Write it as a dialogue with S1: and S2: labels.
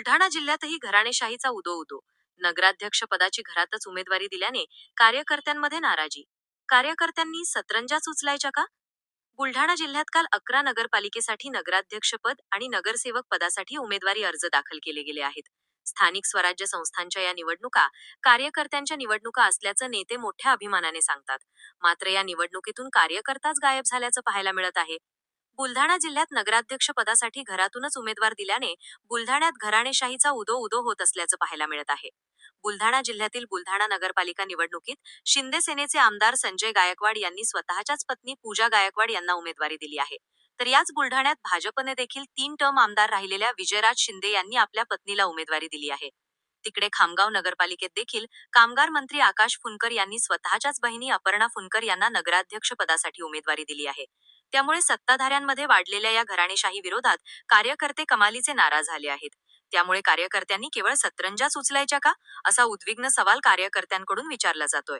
S1: बुलढाणा जिल्ह्यातही घराणेशाहीचा उदो उदो नगराध्यक्ष पदाची घरातच उमेदवारी दिल्याने कार्यकर्त्यांमध्ये नाराजी. कार्यकर्त्यांनी सतरंजाच उचलायच्या का? बुलढाणा जिल्ह्यात काल अकरा नगरपालिकेसाठी नगराध्यक्षपद आणि नगरसेवक पदासाठी उमेदवारी अर्ज दाखल केले गेले आहेत. स्थानिक स्वराज्य संस्थांच्या या निवडणुका कार्यकर्त्यांच्या निवडणुका असल्याचं नेते मोठ्या अभिमानाने सांगतात. मात्र या निवडणुकीतून कार्यकर्ताच गायब झाल्याचं पाहायला मिळत आहे. बुलढाणा जिल्ह्यात नगराध्यक्ष पदासाठी घरातूनच उमेदवार दिल्याने बुलढाण्यात घराणेशाहीचा उदो उदो होत असल्याचं पाहायला मिळत आहे. बुलढाणा जिल्ह्यातील बुलढाणा नगरपालिका निवडणुकीत शिंदे सेनेचे आमदार संजय गायकवाड यांनी स्वतःच्याच पत्नी पूजा गायकवाड यांना उमेदवारी दिली आहे. तर याच बुलढाण्यात भाजपने देखील तीन टर्म आमदार राहिलेल्या विजयराज शिंदे यांनी आपल्या पत्नीला उमेदवारी दिली आहे. तिकडे खामगाव नगरपालिकेत देखील कामगार मंत्री आकाश फुनकर यांनी स्वतःच्याच बहिणी अपर्णा फुनकर यांना नगराध्यक्ष पदासाठी उमेदवारी दिली आहे. त्यामुळे सत्ताधाऱ्यांमध्ये वाढलेल्या या घराणेशाही विरोधात कार्यकर्ते कमालीचे नाराज झाले आहेत. त्यामुळे कार्यकर्त्यांनी केवळ सतरंजाच उचलायच्या का? असा उद्विग्न सवाल कार्यकर्त्यांकडून विचारला जातोय.